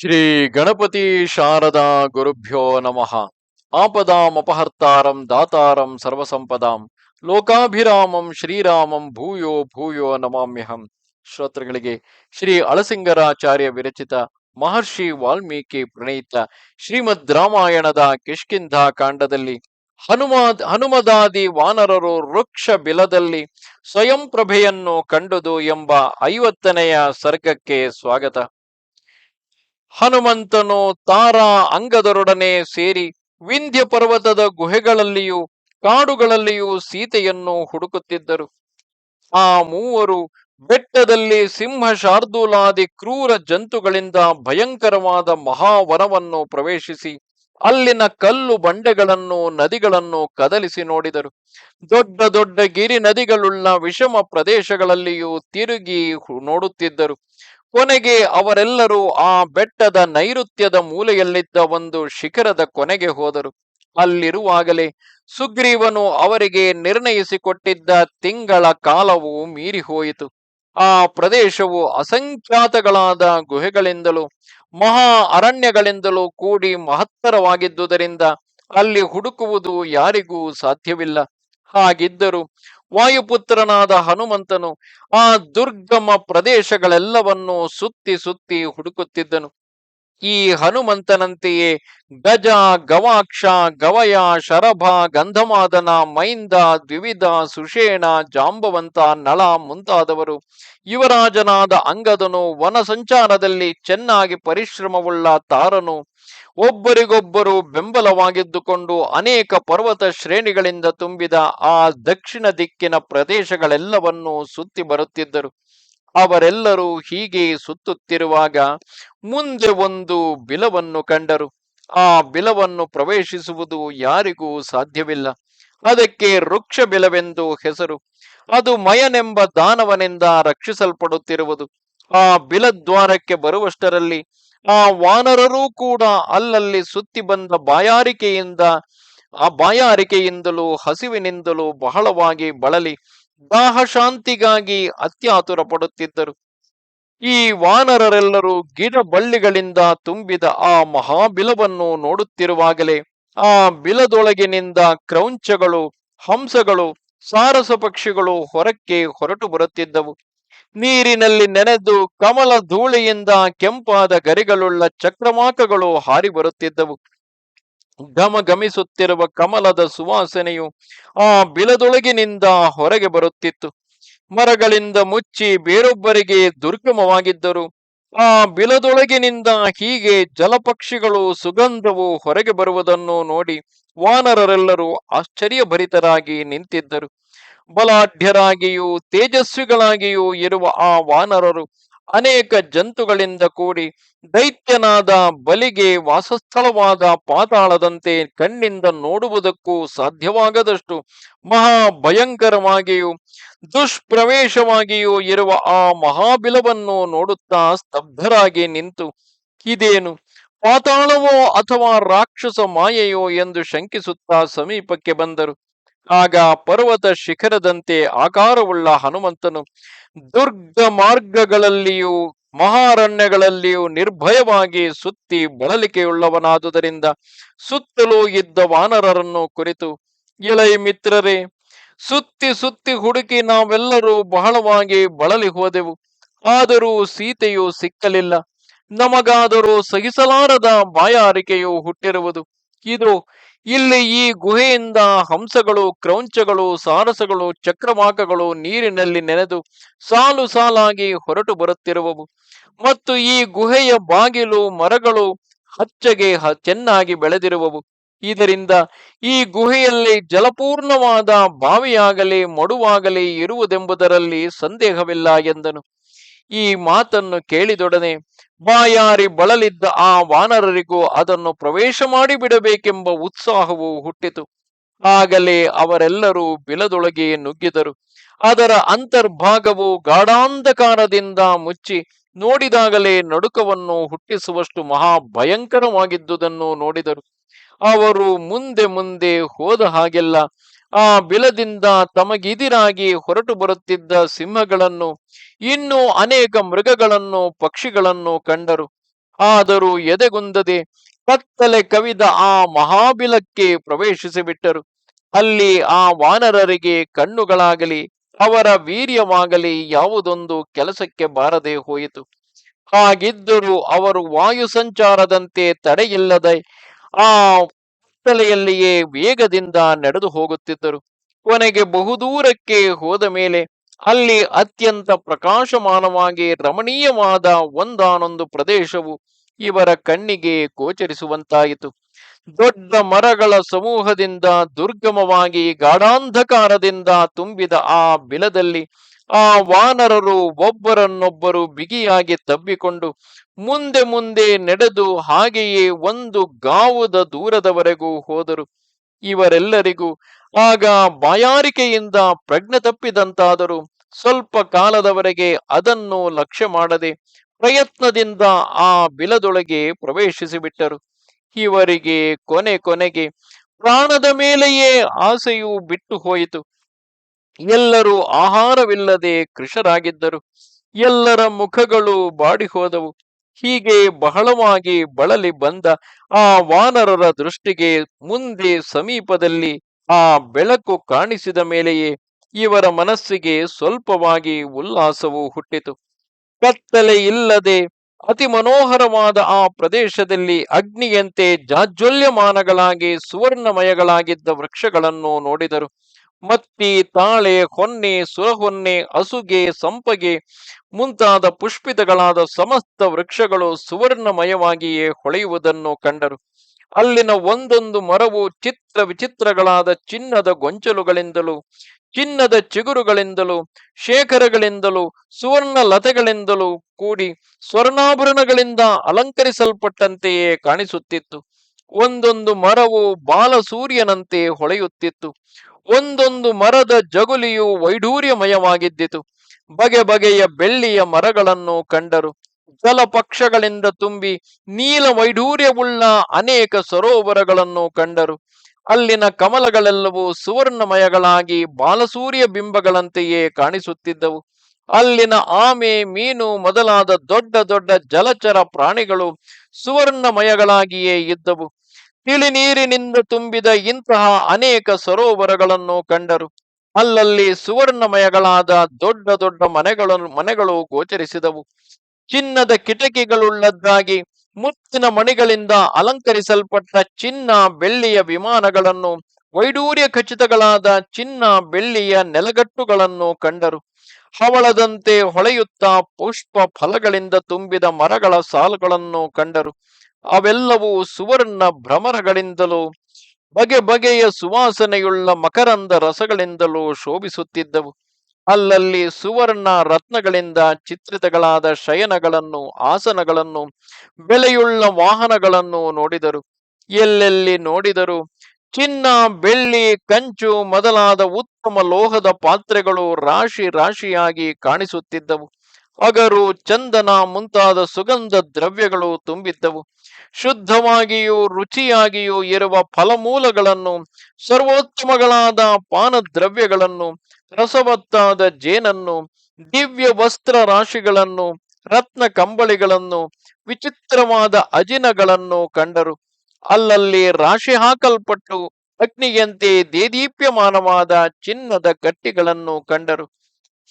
ಶ್ರೀ ಗಣಪತಿ ಶಾರದಾ ಗುರುಭ್ಯೋ ನಮಃ. ಆಪದಾಂ ಅಪಹರ್ತಾರಂ ದಾತಾರಂ ಸರ್ವಸಂಪದಾಂ. ಲೋಕಾಭಿರಾಮಂ ಶ್ರೀರಾಮಂ ಭೂಯೋ ಭೂಯೋ ನಮಾಮ್ಯಹಂ. ಶ್ರೋತೃಗಳಿಗೆ ಶ್ರೀ ಅಳಸಿಂಗರಾಚಾರ್ಯ ವಿರಚಿತ ಮಹರ್ಷಿ ವಾಲ್ಮೀಕಿ ಪ್ರಣೀತ ಶ್ರೀಮದ್ ರಾಮಾಯಣದ ಕಿಷ್ಕಿಂಧ ಕಾಂಡದಲ್ಲಿ ಹನುಮಾದ್ ಹನುಮದಾದಿ ವಾನರರು ವೃಕ್ಷ ಬಿಲದಲ್ಲಿ ಸ್ವಯಂ ಪ್ರಭೆಯನ್ನು ಕಂಡುದು ಎಂಬ ಐವತ್ತನೆಯ ಸರ್ಗಕ್ಕೆ ಸ್ವಾಗತ. ಹನುಮಂತನು ತಾರಾ ಅಂಗದರೊಡನೆ ಸೇರಿ ವಿಂಧ್ಯ ಪರ್ವತದ ಗುಹೆಗಳಲ್ಲಿಯೂ ಕಾಡುಗಳಲ್ಲಿಯೂ ಸೀತೆಯನ್ನು ಹುಡುಕುತ್ತಿದ್ದರು. ಆ ಮೂವರು ಬೆಟ್ಟದಲ್ಲಿ ಸಿಂಹ ಶಾರ್ದೂಲಾದಿ ಕ್ರೂರ ಜಂತುಗಳಿಂದ ಭಯಂಕರವಾದ ಮಹಾವನವನ್ನು ಪ್ರವೇಶಿಸಿ ಅಲ್ಲಿನ ಕಲ್ಲು ಬಂಡೆಗಳನ್ನು ನದಿಗಳನ್ನು ಕದಲಿಸಿ ನೋಡಿದರು. ದೊಡ್ಡ ದೊಡ್ಡ ಗಿರಿ ನದಿಗಳುಳ್ಳ ವಿಷಮ ಪ್ರದೇಶಗಳಲ್ಲಿಯೂ ತಿರುಗಿ ನೋಡುತ್ತಿದ್ದರು. ಕೊನೆಗೆ ಅವರೆಲ್ಲರೂ ಆ ಬೆಟ್ಟದ ನೈಋತ್ಯದ ಮೂಲೆಯಲ್ಲಿದ್ದ ಒಂದು ಶಿಖರದ ಕೊನೆಗೆ ಹೋದರು. ಅಲ್ಲಿರುವಾಗಲೇ ಸುಗ್ರೀವನು ಅವರಿಗೆ ನಿರ್ಣಯಿಸಿಕೊಟ್ಟಿದ್ದ ತಿಂಗಳ ಕಾಲವು ಮೀರಿ ಹೋಯಿತು ಆ ಪ್ರದೇಶವು ಅಸಂಖ್ಯಾತಗಳಾದ ಗುಹೆಗಳಿಂದಲೂ, ಮಹಾ ಅರಣ್ಯಗಳಿಂದಲೂ ಕೂಡಿ ಮಹತ್ತರವಾಗಿದ್ದುದರಿಂದ ಅಲ್ಲಿ ಹುಡುಕುವುದು ಯಾರಿಗೂ ಸಾಧ್ಯವಿಲ್ಲ. ಹಾಗಿದ್ದರೂ ವಾಯುಪುತ್ರನಾದ ಹನುಮಂತನು ಆ ದುರ್ಗಮ ಪ್ರದೇಶಗಳೆಲ್ಲವನ್ನೂ ಸುತ್ತಿ ಸುತ್ತಿ ಹುಡುಕುತ್ತಿದ್ದನು. ಈ ಹನುಮಂತನಂತೆಯೇ ಗಜ, ಗವಾಕ್ಷ, ಗವಯ, ಶರಭ, ಗಂಧಮಾದನ, ಮೈಂದ, ದ್ವಿವಿಧ, ಸುಷೇಣ, ಜಾಂಬವಂತ, ನಳ ಮುಂತಾದವರು ಯುವರಾಜನಾದ ಅಂಗದನು ವನ ಸಂಚಾರದಲ್ಲಿ ಚೆನ್ನಾಗಿ ಪರಿಶ್ರಮವುಳ್ಳ ತಾರನು ಒಬ್ಬರಿಗೊಬ್ಬರು ಬೆಂಬಲವಾಗಿದ್ದುಕೊಂಡು ಅನೇಕ ಪರ್ವತ ಶ್ರೇಣಿಗಳಿಂದ ತುಂಬಿದ ಆ ದಕ್ಷಿಣ ದಿಕ್ಕಿನ ಪ್ರದೇಶಗಳೆಲ್ಲವನ್ನೂ ಸುತ್ತಿ ಬರುತ್ತಿದ್ದರು. ಅವರೆಲ್ಲರೂ ಹೀಗೆ ಸುತ್ತುತ್ತಿರುವಾಗ ಮುಂದೆ ಒಂದು ಬಿಲವನ್ನು ಕಂಡರು. ಆ ಬಿಲವನ್ನು ಪ್ರವೇಶಿಸುವುದು ಯಾರಿಗೂ ಸಾಧ್ಯವಿಲ್ಲ. ಅದಕ್ಕೆ ವೃಕ್ಷ ಬಿಲವೆಂದು ಹೆಸರು. ಅದು ಮಯನೆಂಬ ದಾನವನಿಂದ ರಕ್ಷಿಸಲ್ಪಡುತ್ತಿರುವುದು. ಆ ಬಿಲದ್ವಾರಕ್ಕೆ ಬರುವಷ್ಟರಲ್ಲಿ ಆ ವಾನರರೂ ಕೂಡ ಅಲ್ಲಲ್ಲಿ ಸುತ್ತಿ ಬಂದ ಬಾಯಾರಿಕೆಯಿಂದ, ಆ ಬಾಯಾರಿಕೆಯಿಂದಲೂ ಹಸಿವಿನಿಂದಲೂ ಬಹಳವಾಗಿ ಬಳಲಿ. ದಾಹ ಶಾಂತಿಗಾಗಿ ಅತ್ಯಾತುರ ಪಡುತ್ತಿದ್ದರು. ಈ ವಾನರರೆಲ್ಲರೂ ಗಿಡ ಬಳ್ಳಿಗಳಿಂದ ತುಂಬಿದ ಆ ಮಹಾಬಿಲವನ್ನು ನೋಡುತ್ತಿರುವಾಗಲೇ ಆ ಬಿಲದೊಳಗಿನಿಂದ ಕ್ರೌಂಚಗಳು, ಹಂಸಗಳು, ಸಾರಸ ಪಕ್ಷಿಗಳು ಹೊರಕ್ಕೆ ಹೊರಟು ಬರುತ್ತಿದ್ದವು. ನೀರಿನಲ್ಲಿ ನೆನೆದು ಕಮಲ ಧೂಳಿಯಿಂದ ಕೆಂಪಾದ ಗರಿಗಳುಳ್ಳ ಚಕ್ರಮಾಕಗಳು ಹಾರಿ ಬರುತ್ತಿದ್ದವು. ಘಮ ಘಮಿಸುತ್ತಿರುವ ಕಮಲದ ಸುವಾಸನೆಯು ಆ ಬಿಲದೊಳಗಿನಿಂದ ಹೊರಗೆ ಬರುತ್ತಿತ್ತು. ಮರಗಳಿಂದ ಮುಚ್ಚಿ ಬೇರೊಬ್ಬರಿಗೆ ದುರ್ಗಮವಾಗಿದ್ದರು. ಆ ಬಿಲದೊಳಗಿನಿಂದ ಹೀಗೆ ಜಲಪಕ್ಷಿಗಳು ಸುಗಂಧವು ಹೊರಗೆ ಬರುವುದನ್ನು ನೋಡಿ ವಾನರರೆಲ್ಲರೂ ಆಶ್ಚರ್ಯಭರಿತರಾಗಿ ನಿಂತಿದ್ದರು. ಬಲಾಢ್ಯರಾಗಿಯೂ ತೇಜಸ್ವಿಗಳಾಗಿಯೂ ಇರುವ ಆ ವಾನರರು ಅನೇಕ ಜಂತುಗಳಿಂದ ಕೂಡಿ ದೈತ್ಯನಾದ ಬಲಿಗೆ ವಾಸಸ್ಥಳವಾದ ಪಾತಾಳದಂತೆ ಕಣ್ಣಿಂದ ನೋಡುವುದಕ್ಕೂ ಸಾಧ್ಯವಾಗದಷ್ಟು ಮಹಾ ಭಯಂಕರವಾಗಿಯೂ ದುಷ್ಪ್ರವೇಶವಾಗಿಯೂ ಇರುವ ಆ ಮಹಾಬಿಲವನ್ನು ನೋಡುತ್ತಾ ಸ್ತಬ್ಧರಾಗಿ ನಿಂತು, ಇದೇನು, ಪಾತಾಳವೋ ಅಥವಾ ರಾಕ್ಷಸ ಮಾಯೆಯೋ? ಎಂದು ಶಂಕಿಸುತ್ತಾ ಸಮೀಪಕ್ಕೆ ಬಂದರು. ಆಗ ಪರ್ವತ ಶಿಖರದಂತೆ ಆಕಾರವುಳ್ಳ ಹನುಮಂತನು ದುರ್ಗ ಮಾರ್ಗಗಳಲ್ಲಿಯೂ ಮಹಾರಣ್ಯಗಳಲ್ಲಿಯೂ ನಿರ್ಭಯವಾಗಿ ಸುತ್ತಿ ಬಳಲಿಕೆಯುಳ್ಳವನಾದುದರಿಂದ ಸುತ್ತಲೂ ಇದ್ದ ವಾನರರನ್ನು ಕುರಿತು, ಇಳೈ ಮಿತ್ರರೇ, ಸುತ್ತಿ ಸುತ್ತಿ ಹುಡುಕಿ ನಾವೆಲ್ಲರೂ ಬಹಳವಾಗಿ ಬಳಲಿ ಹೋದೆವು. ಆದರೂ ಸೀತೆಯು ಸಿಕ್ಕಲಿಲ್ಲ. ನಮಗಾದರೂ ಸಹಿಸಲಾರದ ಬಾಯಾರಿಕೆಯು ಹುಟ್ಟಿರುವುದು. ಇದು ಇಲ್ಲಿ ಈ ಗುಹೆಯಿಂದ ಹಂಸಗಳು, ಕ್ರೌಂಚಗಳು, ಸಾರಸಗಳು ಚಕ್ರವಾಕಗಳು ನೀರಿನಲ್ಲಿ ನೆನೆದು ಸಾಲು ಸಾಲಾಗಿ ಹೊರಟು ಬರುತ್ತಿರುವವು. ಮತ್ತು ಈ ಗುಹೆಯ ಬಾಗಿಲು ಮರಗಳು ಹಚ್ಚಗೆ ಚೆನ್ನಾಗಿ ಬೆಳೆದಿರುವವು. ಇದರಿಂದ ಈ ಗುಹೆಯಲ್ಲಿ ಜಲಪೂರ್ಣವಾದ ಬಾವಿಯಾಗಲಿ, ಮಡುವಾಗಲಿ ಇರುವುದೆಂಬುದರಲ್ಲಿ ಸಂದೇಹವಿಲ್ಲ ಎಂದನು. ಈ ಮಾತನ್ನು ಕೇಳಿದೊಡನೆ ಬಾಯಾರಿ ಬಳಲಿದ್ದ ಆ ವಾನರರಿಗೂ ಅದನ್ನು ಪ್ರವೇಶ ಮಾಡಿ ಬಿಡಬೇಕೆಂಬ ಉತ್ಸಾಹವು ಹುಟ್ಟಿತು. ಆಗಲೇ ಅವರೆಲ್ಲರೂ ಬಿಲದೊಳಗೆ ನುಗ್ಗಿದರು. ಅದರ ಅಂತರ್ಭಾಗವು ಗಾಢಾಂಧಕಾರದಿಂದ ಮುಚ್ಚಿ ನೋಡಿದಾಗಲೇ ನಡುಕವನ್ನು ಹುಟ್ಟಿಸುವಷ್ಟು ಮಹಾ ಭಯಂಕರವಾಗಿದ್ದುದನ್ನು ನೋಡಿದರು. ಅವರು ಮುಂದೆ ಮುಂದೆ ಹೋದ ಹಾಗೆಲ್ಲ ಆ ಬಿಲದಿಂದ ತಮಗಿದಿರಾಗಿ ಹೊರಟು ಬರುತ್ತಿದ್ದ ಸಿಂಹಗಳನ್ನು, ಇನ್ನೂ ಅನೇಕ ಮೃಗಗಳನ್ನು, ಪಕ್ಷಿಗಳನ್ನು ಕಂಡರು. ಆದರೂ ಎದೆಗುಂದದೆ ಕತ್ತಲೆ ಕವಿದ ಆ ಮಹಾಬಿಲಕ್ಕೆ ಪ್ರವೇಶಿಸಿಬಿಟ್ಟರು ಅಲ್ಲಿ ಆ ವಾನರರಿಗೆ ಕಣ್ಣುಗಳಾಗಲಿ, ಅವರ ವೀರ್ಯವಾಗಲಿ ಯಾವುದೊಂದು ಕೆಲಸಕ್ಕೆ ಬಾರದೆ ಹೋಯಿತು. ಹಾಗಿದ್ದರೂ ಅವರು ವಾಯು ಸಂಚಾರದಂತೆ ತಡೆಯಿಲ್ಲದೆ ಆ ಕತ್ತಲೆಯಲ್ಲಿಯೇ ವೇಗದಿಂದ ನಡೆದು ಹೋಗುತ್ತಿದ್ದರು. ಕೊನೆಗೆ ಬಹುದೂರಕ್ಕೆ ಹೋದ ಮೇಲೆ ಅಲ್ಲಿ ಅತ್ಯಂತ ಪ್ರಕಾಶಮಾನವಾಗಿ ರಮಣೀಯವಾದ ಒಂದಾನೊಂದು ಪ್ರದೇಶವು ಇವರ ಕಣ್ಣಿಗೆ ಗೋಚರಿಸುವಂತಾಯಿತು. ದೊಡ್ಡ ಮರಗಳ ಸಮೂಹದಿಂದ ದುರ್ಗಮವಾಗಿ ಗಾಢಾಂಧಕಾರದಿಂದ ತುಂಬಿದ ಆ ಬಿಲದಲ್ಲಿ ಆ ವಾನರರು ಒಬ್ಬರನ್ನೊಬ್ಬರು ಬಿಗಿಯಾಗಿ ತಬ್ಬಿಕೊಂಡು ಮುಂದೆ ಮುಂದೆ ನಡೆದು ಹಾಗೆಯೇ ಒಂದು ಗಾವುದ ದೂರದವರೆಗೂ ಹೋದರು. ಇವರೆಲ್ಲರಿಗೂ ಆಗ ಬಾಯಾರಿಕೆಯಿಂದ ಪ್ರಜ್ಞೆ ತಪ್ಪಿದಂತಾದರೂ. ಸ್ವಲ್ಪ ಕಾಲದವರೆಗೆ ಅದನ್ನು ಲಕ್ಷ್ಯ ಮಾಡದೆ ಪ್ರಯತ್ನದಿಂದ ಆ ಬಿಲದೊಳಗೆ ಪ್ರವೇಶಿಸಿಬಿಟ್ಟರು. ಇವರಿಗೆ ಕೊನೆ ಕೊನೆಗೆ ಪ್ರಾಣದ ಮೇಲೆಯೇ ಆಸೆಯು ಬಿಟ್ಟು ಹೋಯಿತು. ಎಲ್ಲರೂ ಆಹಾರವಿಲ್ಲದೆ ಕೃಷರಾಗಿದ್ದರು. ಎಲ್ಲರ ಮುಖಗಳು ಬಾಡಿ ಹೋದವು ಹೀಗೆ ಬಹಳವಾಗಿ ಬಳಲಿ ಬಂದ ಆ ವಾನರರ ದೃಷ್ಟಿಗೆ ಮುಂದೆ ಸಮೀಪದಲ್ಲಿ ಆ ಬೆಳಕು ಕಾಣಿಸಿದ ಮೇಲೆಯೇ ಇವರ ಮನಸ್ಸಿಗೆ ಸ್ವಲ್ಪವಾಗಿ ಉಲ್ಲಾಸವು ಹುಟ್ಟಿತು. ಕತ್ತಲೆ ಇಲ್ಲದೆ ಅತಿ ಮನೋಹರವಾದ ಆ ಪ್ರದೇಶದಲ್ಲಿ ಅಗ್ನಿಯಂತೆ ಜಾಜ್ವಲ್ಯಮಾನಗಳಾಗಿ ಸುವರ್ಣಮಯಗಳಾಗಿದ್ದ ವೃಕ್ಷಗಳನ್ನು ನೋಡಿದರು. ಮತ್ತಿ ತಾಳೆ ಹೊನ್ನೆ ಸುರಹೊನ್ನೆ ಅಸುಗೆ ಸಂಪಗೆ ಮುಂತಾದ ಪುಷ್ಪಿತಗಳಾದ ಸಮಸ್ತ ವೃಕ್ಷಗಳು ಸುವರ್ಣಮಯವಾಗಿಯೇ ಹೊಳೆಯುವುದನ್ನು ಕಂಡರು. ಅಲ್ಲಿನ ಒಂದೊಂದು ಮರವು ಚಿತ್ರ ವಿಚಿತ್ರಗಳಾದ ಚಿನ್ನದ ಗೊಂಚಲುಗಳಿಂದಲೂ, ಚಿನ್ನದ ಚಿಗುರುಗಳಿಂದಲೂ, ಶೇಖರಗಳಿಂದಲೂ, ಸುವರ್ಣ ಲತೆಗಳಿಂದಲೂ ಕೂಡಿ ಸ್ವರ್ಣಾಭರಣಗಳಿಂದ ಅಲಂಕರಿಸಲ್ಪಟ್ಟಂತೆಯೇ ಕಾಣಿಸುತ್ತಿತ್ತು. ಒಂದೊಂದು ಮರವು ಬಾಲಸೂರ್ಯನಂತೆ ಹೊಳೆಯುತ್ತಿತ್ತು. ಒಂದೊಂದು ಮರದ ಜಗುಲಿಯು ವೈಢೂರ್ಯಮಯವಾಗಿದ್ದಿತು ಬಗೆ ಬಗೆಯ ಬೆಳ್ಳಿಯ ಮರಗಳನ್ನು ಕಂಡರು. ಜಲಪಕ್ಷಗಳಿಂದ ತುಂಬಿ ನೀಲ ವೈಢೂರ್ಯವುಳ್ಳ ಅನೇಕ ಸರೋವರಗಳನ್ನು ಕಂಡರು. ಅಲ್ಲಿನ ಕಮಲಗಳೆಲ್ಲವೂ ಸುವರ್ಣಮಯಗಳಾಗಿ ಬಾಲಸೂರ್ಯ ಬಿಂಬಗಳಂತೆಯೇ ಕಾಣಿಸುತ್ತಿದ್ದವು. ಅಲ್ಲಿನ ಆಮೆ, ಮೀನು ಮೊದಲಾದ ದೊಡ್ಡ ದೊಡ್ಡ ಜಲಚರ ಪ್ರಾಣಿಗಳು ಸುವರ್ಣಮಯಗಳಾಗಿಯೇ ಇದ್ದವು. ತಿಳಿ ನೀರಿನಿಂದ ತುಂಬಿದ ಇಂತಹ ಅನೇಕ ಸರೋವರಗಳನ್ನು ಕಂಡರು. ಅಲ್ಲಲ್ಲಿ ಸುವರ್ಣಮಯಗಳಾದ ದೊಡ್ಡ ದೊಡ್ಡ ಮನೆಗಳ, ಮನೆಗಳು ಗೋಚರಿಸಿದವು. ಚಿನ್ನದ ಕಿಟಕಿಗಳುಳ್ಳದ್ದಾಗಿ ಮುತ್ತಿನ ಮಣಿಗಳಿಂದ ಅಲಂಕರಿಸಲ್ಪಟ್ಟ ಚಿನ್ನ ಬೆಳ್ಳಿಯ ವಿಮಾನಗಳನ್ನು, ವೈಡೂರ್ಯ ಖಚಿತಗಳಾದ ಚಿನ್ನ ಬೆಳ್ಳಿಯ ನೆಲಗಟ್ಟುಗಳನ್ನು ಕಂಡರು. ಹವಳದಂತೆ ಹೊಳೆಯುತ್ತಾ ಪುಷ್ಪ ಫಲಗಳಿಂದ ತುಂಬಿದ ಮರಗಳ ಸಾಲುಗಳನ್ನು ಕಂಡರು. ಅವೆಲ್ಲವೂ ಸುವರ್ಣ ಭ್ರಮರಗಳಿಂದಲೂ, ಬಗೆ ಬಗೆಯ ಸುವಾಸನೆಯುಳ್ಳ ಮಕರಂದ ರಸಗಳಿಂದಲೂ ಶೋಭಿಸುತ್ತಿದ್ದವು. ಅಲ್ಲಲ್ಲಿ ಸುವರ್ಣ ರತ್ನಗಳಿಂದ ಚಿತ್ರಿತಗಳಾದ ಶಯನಗಳನ್ನು, ಆಸನಗಳನ್ನು, ಬೆಲೆಯುಳ್ಳ ವಾಹನಗಳನ್ನು ನೋಡಿದರು. ಎಲ್ಲೆಲ್ಲಿ ನೋಡಿದರು ಚಿನ್ನ, ಬೆಳ್ಳಿ, ಕಂಚು ಮೊದಲಾದ ಉತ್ತಮ ಲೋಹದ ಪಾತ್ರೆಗಳು ರಾಶಿ ರಾಶಿಯಾಗಿ ಕಾಣಿಸುತ್ತಿದ್ದವು. ಅಗರು ಚಂದನ ಮುಂತಾದ ಸುಗಂಧ ದ್ರವ್ಯಗಳು ತುಂಬಿದ್ದವು. ಶುದ್ಧವಾಗಿಯೂ ರುಚಿಯಾಗಿಯೂ ಇರುವ ಫಲಮೂಲಗಳನ್ನು, ಸರ್ವೋತ್ತಮಗಳಾದ ಪಾನ ದ್ರವ್ಯಗಳನ್ನು ರಸವತ್ತಾದ ಜೇನನ್ನು, ದಿವ್ಯ ವಸ್ತ್ರ ರಾಶಿಗಳನ್ನು, ರತ್ನ ಕಂಬಳಿಗಳನ್ನು, ವಿಚಿತ್ರವಾದ ಅಜಿನಗಳನ್ನು ಕಂಡರು. ಅಲ್ಲಲ್ಲಿ ರಾಶಿ ಹಾಕಲ್ಪಟ್ಟು ಅಗ್ನಿಯಂತೆ ದೇದೀಪ್ಯಮಾನವಾದ ಚಿನ್ನದ ಕಟ್ಟಿಗಳನ್ನು ಕಂಡರು.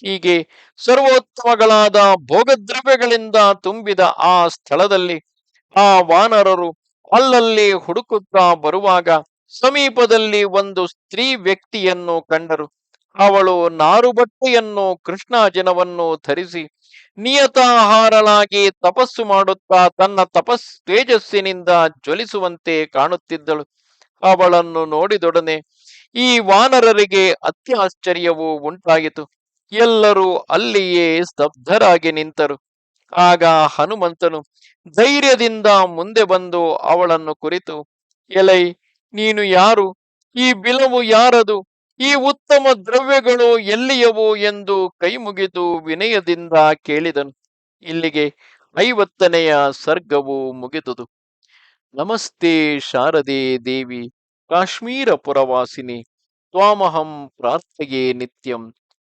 ಹೀಗೆ ಸರ್ವೋತ್ತಮಗಳಾದ ಭೋಗದ್ರವ್ಯಗಳಿಂದ ತುಂಬಿದ ಆ ಸ್ಥಳದಲ್ಲಿ ಆ ವಾನರರು ಅಲ್ಲಲ್ಲಿ ಹುಡುಕುತ್ತಾ ಬರುವಾಗ ಸಮೀಪದಲ್ಲಿ ಒಂದು ಸ್ತ್ರೀ ವ್ಯಕ್ತಿಯನ್ನು ಕಂಡರು. ಅವಳು ನಾರು ಬಟ್ಟೆಯನ್ನು ಕೃಷ್ಣಾಜನವನ್ನು ಧರಿಸಿ ನಿಯತಾಹಾರಳಾಗಿ ತಪಸ್ಸು ಮಾಡುತ್ತಾ ತನ್ನ ತಪಸ್ ತೇಜಸ್ಸಿನಿಂದ ಜ್ವಲಿಸುವಂತೆ ಕಾಣುತ್ತಿದ್ದಳು. ಅವಳನ್ನು ನೋಡಿದೊಡನೆ ಈ ವಾನರರಿಗೆ ಅತ್ಯಾಶ್ಚರ್ಯವು ಉಂಟಾಯಿತು. ಎಲ್ಲರೂ ಅಲ್ಲಿಯೇ ಸ್ತಬ್ಧರಾಗಿ ನಿಂತರು. ಆಗ ಹನುಮಂತನು ಧೈರ್ಯದಿಂದ ಮುಂದೆ ಬಂದು ಅವಳನ್ನು ಕುರಿತು, ಎಲೈ, ನೀನು ಯಾರು? ಈ ಬಿಲವು ಯಾರದು? ಈ ಉತ್ತಮ ದ್ರವ್ಯಗಳು ಎಲ್ಲಿಯವು? ಎಂದು ಕೈ ಮುಗಿದು ವಿನಯದಿಂದ ಕೇಳಿದನು. ಇಲ್ಲಿಗೆ ಐವತ್ತನೆಯ ಸರ್ಗವು ಮುಗಿದುದು. ನಮಸ್ತೆ ಶಾರದೆ ದೇವಿ, ಕಾಶ್ಮೀರ ಪುರವಾಸಿನಿ, ತ್ವಾಮಹಂ ಪ್ರಾರ್ಥೆಯೇ ನಿತ್ಯಂ.